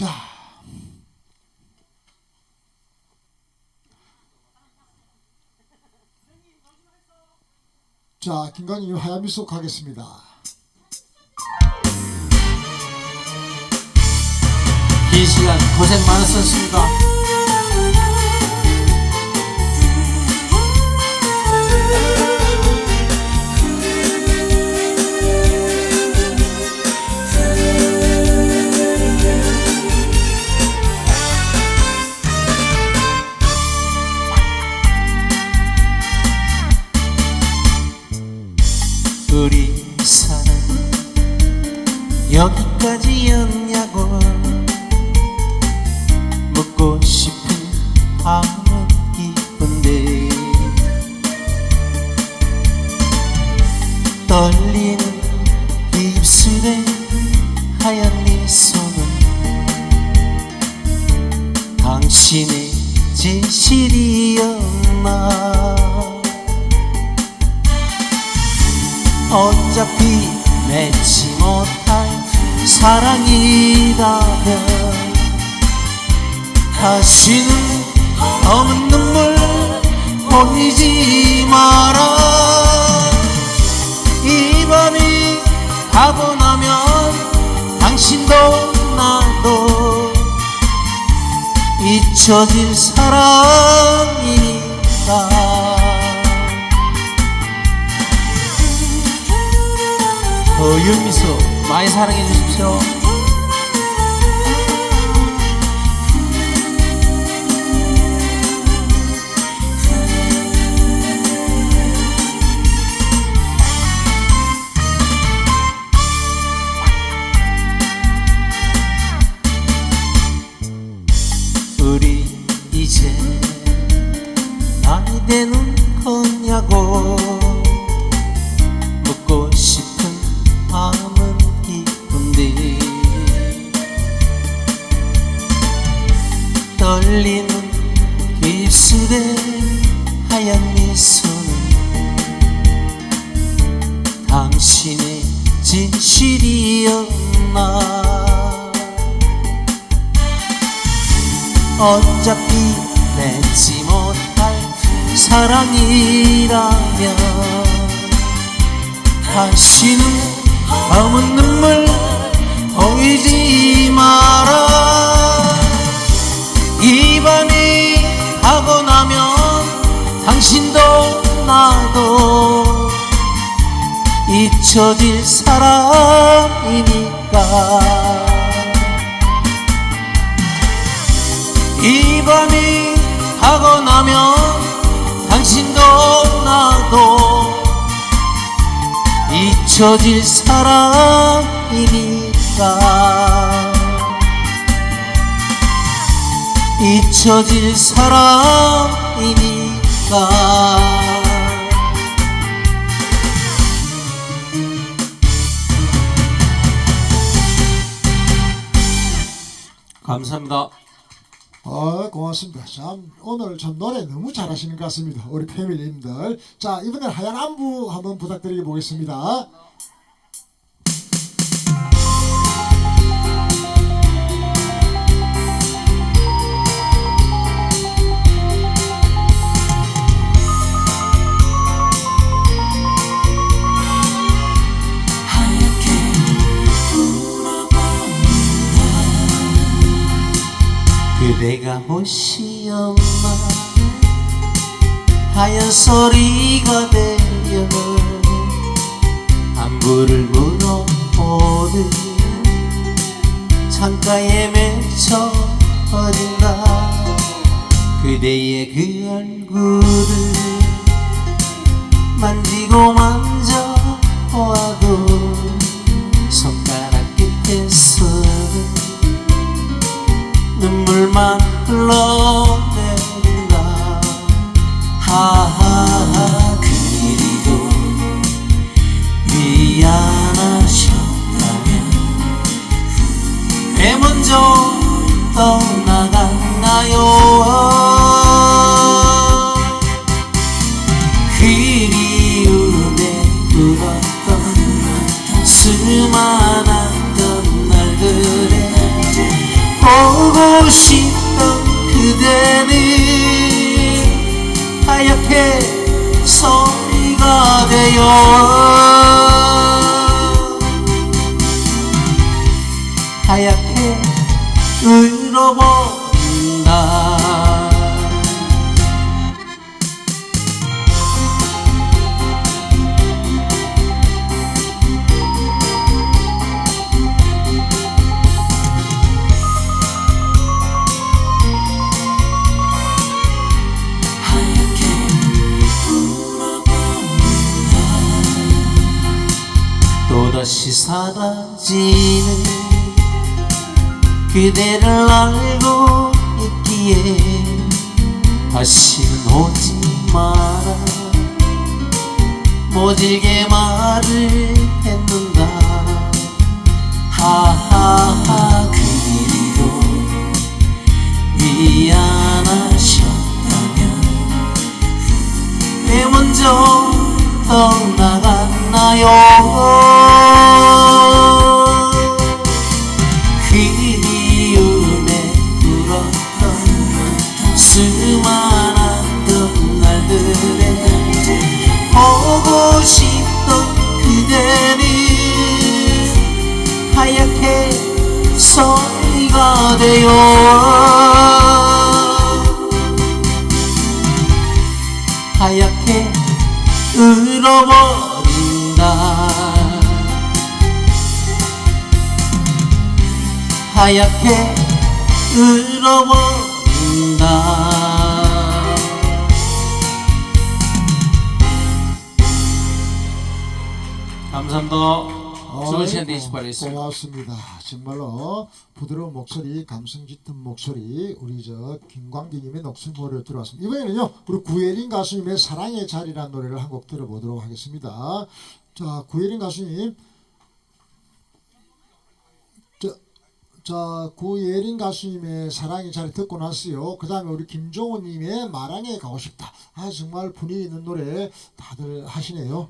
자. 자, 김광희 하야미소 가겠습니다. 긴 시간 고생 많으셨습니다. 여기까지였냐고 묻고 싶은 마음은 기쁜데 떨리는 입술에 하얀 미소는 당신의 진실이었나? 어차피 맺지 못할 사랑이라면 다시는 검은 눈물 보이지 마라. 이 밤이 가고 나면 당신도 나도 잊혀질 사랑이니까 어, 윤미소 많이 사랑해 주십시오. 우리 이제 나이 되는 거냐고 입술에 하얀 미소는 당신의 진실이었나? 어차피 맺지 못할 사랑이라면 다시는 검은 눈물 보이지 마라 잊혀질 사람이니까. 이 밤이 가고 나면 당신도 나도 잊혀질 사람이니까. 잊혀질 사람이니까 감사합니다. 아, 고맙습니다. 참 오늘 참 노래 너무 잘하시는 것 같습니다. 우리 패밀리님들. 자, 이번엔 하얀 안부 한번 부탁드려 보겠습니다. 그대가 호시엄마 하얀 소리가 들려 안부를 물어보듯 창가에 맺혀 어딘가 그대의 그 얼굴을 만지고 만져보아도 그리움에 울었던 수많았던 날들에 꼭 보고 싶던 그대는 하얗게 서리가 되어 또다시 사라지는 그대를 알고 있기에 다시는 오지 마라. 모질게 말을 수많았던 날들에 보고 싶던 그대는 하얗게 서리가 되어 하얗게 울어버린다. 하얗게 울어버린다 감사합니다 좋은 시간 되시기 바라겠습니다 고맙습니다. 정말로 부드러운 목소리, 감성 짙은 목소리, 우리 저 김광기님의 녹슬보를 들어왔습니다. 이번에는요, 우리 구예린 가수님의 사랑의 자리라는 노래를 한 곡 들어보도록 하겠습니다. 자, 구예린 가수님, 자, 자 구예린 가수님의 사랑의 자리 듣고 났어요. 그 다음에 우리 김종호님의 마랑에 가고 싶다. 아 정말 분위기 있는 노래 다들 하시네요.